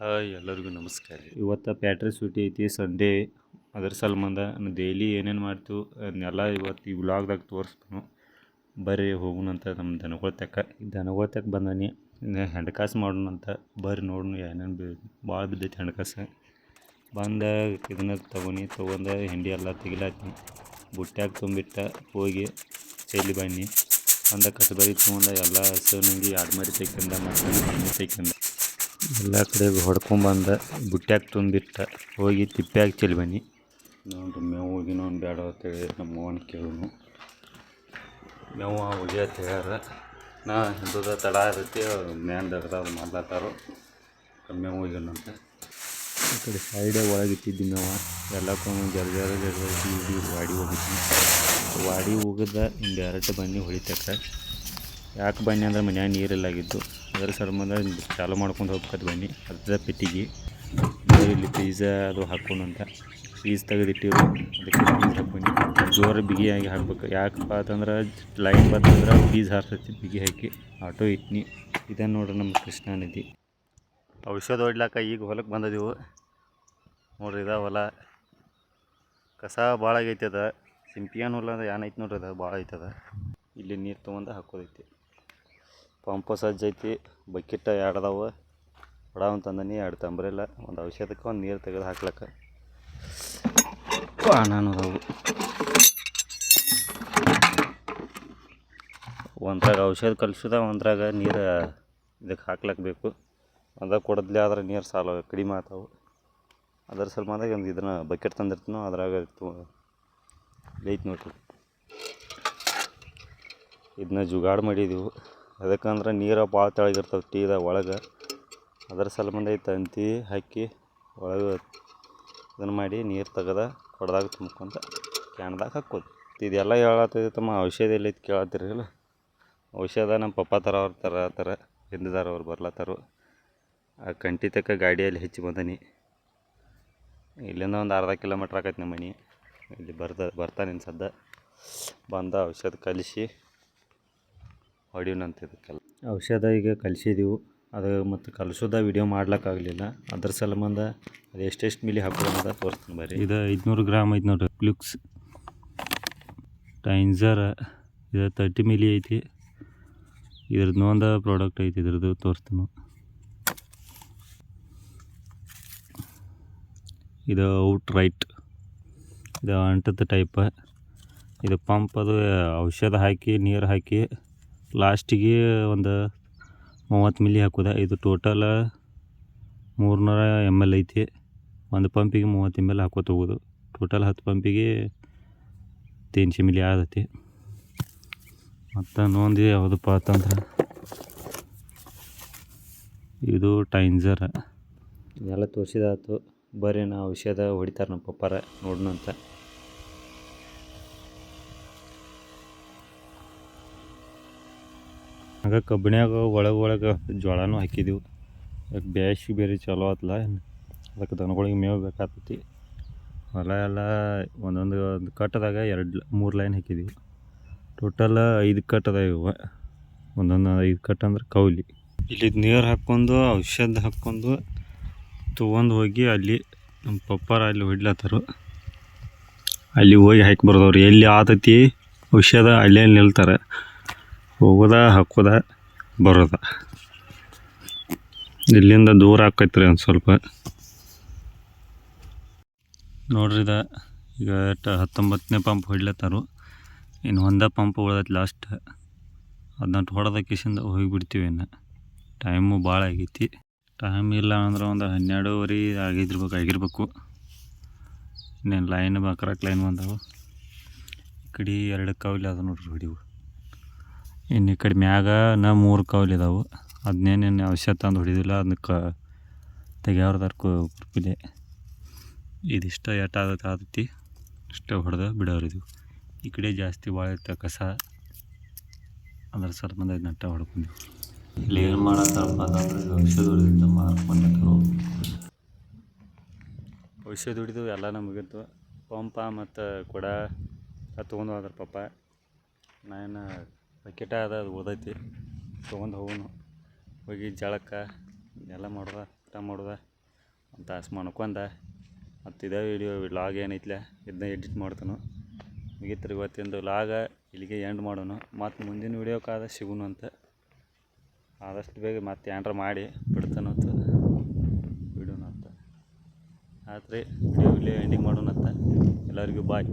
Hi, ಎಲ್ಲರಿಗೂ ನಮಸ್ಕಾರ ಇವತ್ತು ಪ್ಯಾಟ್ರಿ ಸೂಟಿ ಐತಿ ಸಂಡೇ ಅದ್ರ ನಾನು ಡೈಲಿ ಏನೇನು ಮಾಡ್ತೀವಿ ಅದನ್ನೆಲ್ಲ ಇವತ್ತು ಈ ವ್ಲಾಗ್ದಾಗ ತೋರಿಸ್ತಾನು. ಬರ್ರಿ ಹೋಗುಣಂತ ನಮ್ಮ ದನಗಳ ತಕ್ಕ. ದನಗಳ ತಕ್ಕ ಬಂದಾನಿ ಹೆಂಡ್ಕಾಸು ಮಾಡೋಣಂತ ಬರ್ರಿ ನೋಡೋಣ ಏನೇನು ಬಿ ಭಾಳ ಬಿದ್ದೈತಿ ಹೆಂಡ್ಕಾಸು ಬಂದ, ಇದನ್ನ ತೊಗೊಂಡು ತೊಗೊಂಡು ಹಿಂಡಿ ಎಲ್ಲ ತೆಗಿಲಾತೀನಿ. ಬುಟ್ಟ್ಯಾಗ ತುಂಬಿಟ್ಟ, ಹೋಗಿ ಚೆಲ್ಲಿ ಬನ್ನಿ ಅಂದ ಕಸಬರಿ ತೊಗೊಂಡ, ಎಲ್ಲ ಹಸುವಿನಿಂದ ಎರಡು ಮರಿ ತೆಕ್ಕಂದ ಮತ್ತು ತೆಗ್ಕೊಂಡ ಎಲ್ಲ ಕಡೆ ಹೊಡ್ಕೊಂಬಂದ ಬುಟ್ಟ್ಯಾಗ ತುಂಬಿಟ್ಟ ಹೋಗಿ ತಿಪ್ಪ್ಯಾಗ ಚೆಲ್ಲಿ ಬನ್ನಿ ನೋಡ್ರಿ ಮೇವು ಹೋಗಿನೊಂದು ಬೇಡ ಅಂತೇಳಿ ನಮ್ಮ ಅವ್ವನ ಕೇಳೋನು. ಮೇವು ಹೋಗಿ ಅಂತ ಹೇಳ್ಯಾರ ನಾ ಹಿಂದೂದ ತಡ ಇರುತ್ತೆ ಮ್ಯಾನ್ ದಗದ ಅದು ಮಾಡ್ಲತ್ತಾರೋ ಮೇವು ಹೋಗ್ಯಾನಂತ ಈ ಕಡೆ ಸೈಡೇ ಒಳಗೆ ಇಟ್ಟಿದ್ದಿ ಮೇವ. ಎಲ್ಲಕ್ಕೂ ಜರ ಜರ ಜರ ವಾಡಿ ಹೋಗಿದ್ವಿ ವಾಡಿ ಹೋಗಿದ್ದ ಹಿಂಗೆ ಡೈರೆಕ್ಟ್ ಬನ್ನಿ ಹೊಳಿತಕ್ಕ. ಯಾಕೆ ಬನ್ನಿ ಅಂದ್ರೆ ಮನ್ಯಾಗ ನೀರಿಲ್ಲಾಗಿದ್ದು ಅದರ ಸಂಬಂಧ ಚಾಲು ಮಾಡ್ಕೊಂಡು ಹೋಗ್ಬೇಕದು ಬನ್ನಿ. ಅರ್ಧ ಪೆಟ್ಟಿಗೆ. ಇಲ್ಲಿ ಪೀಝಾ ಅದು ಹಾಕೋಣಂತ ಪೀಸ್ ತೆಗೆದಿಟ್ಟಿರು ಅದಕ್ಕೆ ಪೀಸ್ ಜೋರು ಬಿಗಿಯಾಗಿ ಹಾಕ್ಬೇಕು. ಯಾಕಪ್ಪ ಅಂತಂದ್ರೆ ಲೈನ್ ಬಂತಂದ್ರೆ ಪೀಸ್ ಹಾರ್ತೈತಿ ಬಿಗಿ ಹಾಕಿ. ಆಟೋ ಇಟ್ನಿ. ಇದನ್ನು ನೋಡ್ರಿ ನಮ್ಮ ಕೃಷ್ಣ ನದಿ. ಔಷಧ ಹೊಡ್ಲಾಕ ಈಗ ಹೊಲಕ್ಕೆ ಬಂದದಿವು. ನೋಡ್ರಿ ಇದ ಹೊಲ. ಕಸ ಭಾಳ ಆಗೈತೆ ಅದ. ಸಿಂಪಿಯನ್ ಹೊಲ ಅಂದ್ರೆ ಏನೈತಿ ನೋಡ್ರಿ ಅದು. ಭಾಳ ಐತದ ಇಲ್ಲಿ ನೀರು ತೊಗೊಂಡು ಹಾಕೋದೈತಿ. ಪಂಪ ಸಜ್ಜ ಐತಿ ಬಕೆಟ್ ಎರಡು ಅದಾವ ತಂದನಿ ಎರಡು ತಂಬ್ರಿಲ್ಲ ಒಂದು ಔಷಧಕ್ಕೆ ಒಂದು ನೀರು ತೆಗೆದು ಹಾಕ್ಲಕ್ಕ. ನಾನು ಅದಾವು ಒಂದ್ರಾಗ ಔಷಧ ಕಲಿಸಿದ ಒಂದ್ರಾಗ ನೀರು ಇದಕ್ಕೆ ಹಾಕ್ಲಕ್ಕ ಬೇಕು. ಅದ ಕೊಡದ್ಲೆ ಆದ್ರೆ ನೀರು ಸಾಲ ಕಡಿಮೆ ಆತಾವು. ಅದರ ಸಲುವಾಗಿ ಒಂದು ಇದನ್ನ ಬಕೆಟ್ ತಂದಿರ್ತೀನೋ ಅದ್ರಾಗ ಬೇಯ್ತು ಐತಿ ನೋಡ್ರಿ. ಇದನ್ನ ಜುಗಾಡ್ ಮಾಡಿದೆವು. ಅದಕ್ಕಂದ್ರೆ ನೀರು ಭಾಳ ತೆಳಗಿರ್ತವೆ ಟೀದಾಗ ಒಳಗೆ. ಅದರ ಸಂಬಂಧ ಈ ತಂತಿ ಹಾಕಿ ಒಳಗೆ ಇದನ್ನು ಮಾಡಿ ನೀರು ತೆಗೆದ ಕೊಡದಾಗ ತುಂಬ್ಕೊಂತ ಕ್ಯಾನ್ದಾಗ ಹಾಕೋದು ಇದೆಲ್ಲ ಹೇಳತ್ತಿದ್ದೆ ತಮ್ಮ, ಔಷಧಿ ಎಲ್ಲೈತಿ ಕೇಳತ್ತಿರಲಿಲ್ಲ ಔಷಧ ನಮ್ಮ ಪಪ್ಪ ತರೋರು ತರತ್ತಾರ ಹಿಂದಿದಾರ ಅವ್ರು ಬರ್ಲತ್ತಾರು. ಆ ಕಂಟಿ ತಕ್ಕ ಗಾಡಿಯಲ್ಲಿ ಹೆಚ್ಚಿ ಬಂದನಿ. ಇಲ್ಲಿಂದ ಒಂದು ಅರ್ಧ ಕಿಲೋಮೀಟ್ರ್ ಆಕೈತಿ ನಮ್ಮ ಮನೆ ಇಲ್ಲಿ ಬರ್ದ ಬರ್ತಾನೆ ಸದ್ದ. ಬಂದ ಔಷಧ ಕಲಿಸಿ ಹೊಡಿಯೋಣಂತ ಇದಕ್ಕೆಲ್ಲ. ಔಷಧ ಈಗ ಕಲಿಸಿದೆವು ಅದು ಮತ್ತು ಕಲಿಸೋದ ವಿಡಿಯೋ ಮಾಡ್ಲಿಕ್ಕಾಗಲಿಲ್ಲ. ಅದ್ರ ಸಂಬಂಧ ಅದು ಎಷ್ಟೆಷ್ಟು ಮಿಲಿ ಹಾಕೋದಂತ ಅಂತ ತೋರಿಸ್ತೀನಿ ಬರ್ರಿ. ಇದು ಐದುನೂರು ಗ್ರಾಮ್ ಐತಿ ನೋಡ್ರಿ ಕ್ಲುಕ್ಸ್ ಟೈನ್ಸರ್ ಇದು ತರ್ಟಿ ಮಿಲಿ ಐತಿ. ಇದ್ರದ್ದು ಒಂದು ಪ್ರಾಡಕ್ಟ್ ಐತಿ ಇದ್ರದ್ದು ತೋರಿಸ್ತೀನಿ. ಇದು ಔಟ್ ರೈಟ್ ಇದು ಅಂಟದ ಟೈಪ್ ಇದು ಪಂಪ್ ಅದು ಔಷಧ ಹಾಕಿ ನೀರು ಹಾಕಿ ಲಾಸ್ಟಿಗೆ ಒಂದು ಮೂವತ್ತು ಮಿಲಿ ಹಾಕೋದ. ಇದು ಟೋಟಲ ಮೂರ್ನೂರ ಎಂ ಎಲ್ ಐತಿ. ಒಂದು ಪಂಪಿಗೆ ಮೂವತ್ತು ಎಂ ಎಲ್ ಹಾಕೋತ ಹೋಗೋದು ಟೋಟಲ್ ಹತ್ತು ಪಂಪಿಗೆ ತೀನ್ಶೆ ಮಿಲಿ ಆದತಿ. ಮತ್ತು ಇನ್ನೊಂದು ಯಾವುದಪ್ಪ ಅಂತಂದ್ರೆ ಇದು ಟೈನ್ಸರ್ ಎಲ್ಲ ತೋರಿಸಿದಾತು. ಬರೀ ನಾ ಔಷಧ ಹೊಡಿತಾರೆ ನಮ್ಮ ಪಪ್ಪಾರ ನೋಡೋಣ ಅಂತ. ಆಗ ಕಬ್ಬಿಣ್ಯಾಗ ಒಳಗೆ ಒಳಗೆ ಜೋಳನೂ ಹಾಕಿದೆವು. ಅದಕ್ಕೆ ಬ್ಯಾಸಿಗೆ ಬೇರೆ ಚಲೋ ಆತ್ಲ ಅದಕ್ಕೆ ದನಗಳಿಗೆ ಮೇವು ಬೇಕಾಗ್ತೈತಿ ಹೊಲ ಎಲ್ಲ ಒಂದೊಂದು ಒಂದು ಕಟ್ಟದಾಗ ಎರಡು ಮೂರು ಲೈನ್ ಹಾಕಿದೀವಿ. ಟೋಟಲ್ ಐದು ಕಟ್ ಅದಾವ ಇವು. ಒಂದೊಂದು ಐದು ಕಟ್ ಅಂದ್ರೆ ಕೌಲಿ. ಇಲ್ಲಿ ನೀರು ಹಾಕ್ಕೊಂಡು, ಔಷಧ ಹಾಕ್ಕೊಂಡು ತೊಗೊಂಡು ಹೋಗಿ ಅಲ್ಲಿ ನಮ್ಮ ಪಪ್ಪಾರ ಅಲ್ಲಿ ಹೊಡ್ಲತ್ತಾರು. ಅಲ್ಲಿ ಹೋಗಿ ಹಾಕಿ ಬರ್ದವ್ರು. ಎಲ್ಲಿ ಆತೈತಿ ಔಷಧ ಅಲ್ಲೇ ನಿಲ್ತಾರೆ. ಹೋಗೋದ, ಹಾಕೋದ, ಬರೋದ. ಇಲ್ಲಿಂದ ದೂರ ಆಕೈತ್ರಿ ಒಂದು ಸ್ವಲ್ಪ. ನೋಡ್ರಿ ಇದ, ಈಗ ಹತ್ತೊಂಬತ್ತನೇ ಪಂಪ್ ಹೊಡ್ಲತ್ತಾರು. ಇನ್ನು ಒಂದೇ ಪಂಪ್ ಉಳ್ದೈತಿ ಲಾಸ್ಟ್ ಅದನ್ನ ಹೊಡೆದ ಕಿಸಿಂದ ಹೋಗಿಬಿಡ್ತೀವಿ ಇನ್ನು. ಟೈಮು ಭಾಳ ಆಗೈತಿ. ಟೈಮ್ ಇಲ್ಲ ಅಂದ್ರೆ ಒಂದು ಹನ್ನೆರಡೂವರೆ ಆಗಿದ್ದಿರ್ಬೇಕು ಆಗಿರ್ಬೇಕು. ಇನ್ನೇನು ಲೈನ್ ಕರೆಕ್ಟ್ ಲೈನ್ ಬಂದವು. ಈ ಕಡೆ ಎರಡು ಕಾವಿಲ್ಲ ಅದ ನೋಡ್ರಿ ಹೊಡಿವು. ಇನ್ನು ಈ ಕಡೆ ಮ್ಯಾಗ ನಾ ಮೂರು ಕೌಲ್ ಇದಾವೆ. ಅದನ್ನೇನೇನು ಅವಶ್ಯ ತಂದು ಹೊಡಿದಿಲ್ಲ ಅದಕ್ಕೆ ತೆಗ್ಯಾವ್ರದಾರ ಕುರ್ಪಿಲೆ ಇದಿಷ್ಟ ಎಟ್ ಆದತ್ ಇಷ್ಟ ಹೊಡೆದ ಬಿಡೋರಿದ್ವು ಈ ಕಡೆ ಜಾಸ್ತಿ ಭಾಳ ಇರ್ತ ಕಸ, ಅದ್ರ ಸಂಬಂಧ ನಟ್ಟ ಹೊಡ್ಕೊಂಡ್ವಿ. ಇಲ್ಲಿ ಏನು ಮಾಡತ್ತಪ್ಪ ಅಂತಂದ್ರೆ ಔಷಧ ಹೊಡೆದಿದ್ದ ಔಷಧ ಎಲ್ಲ ನಮಗಿತ್ತು ಪಂಪ ಮತ್ತು ಕೊಡ ತೊಗೊಂಡು ಹೋದ್ರ ಪಪ್ಪ ನಾನು ಬಕೆಟ ಅದ ಅದು ಓದೈತಿ ತೊಗೊಂಡು ಹೋಗೋನು. ಹೋಗಿ ಜಳಕ ಎಲ್ಲ ಮಾಡ್ದ, ಊಟ ಮಾಡೋದ. ಒಂದು ತಾಸು ಮನ್ಕೊಂಡ ಮತ್ತು ಇದೇ ವಿಡಿಯೋ ಲಾಗ್ ಏನೈತ್ಲೆ, ಇದನ್ನ ಎಡಿಟ್ ಮಾಡ್ತಾನು. ಮುಗಿತ್ರಿ ಇವತ್ತಿಂದು ಲಾಗ ಇಲ್ಲಿಗೆ ಎಂಡ್ ಮಾಡೋಣ ಮತ್ತು ಮುಂದಿನ ವಿಡಿಯೋಕ್ಕಾದ ಸಿಗುನು ಅಂತ. ಆದಷ್ಟು ಬೇಗ ಮತ್ತೆ ಏನಾರ ಮಾಡಿ ಬಿಡ್ತಾನು ಅಂತ ಬಿಡೋಣ ಅಂತ. ಆತ್ರಿ ವಿಡಿಯೋ ಇಲ್ಲಿ ಎಂಡಿಂಗ್ ಮಾಡೋಣ ಅಂತ ಎಲ್ಲರಿಗೂ ಬಾಯ್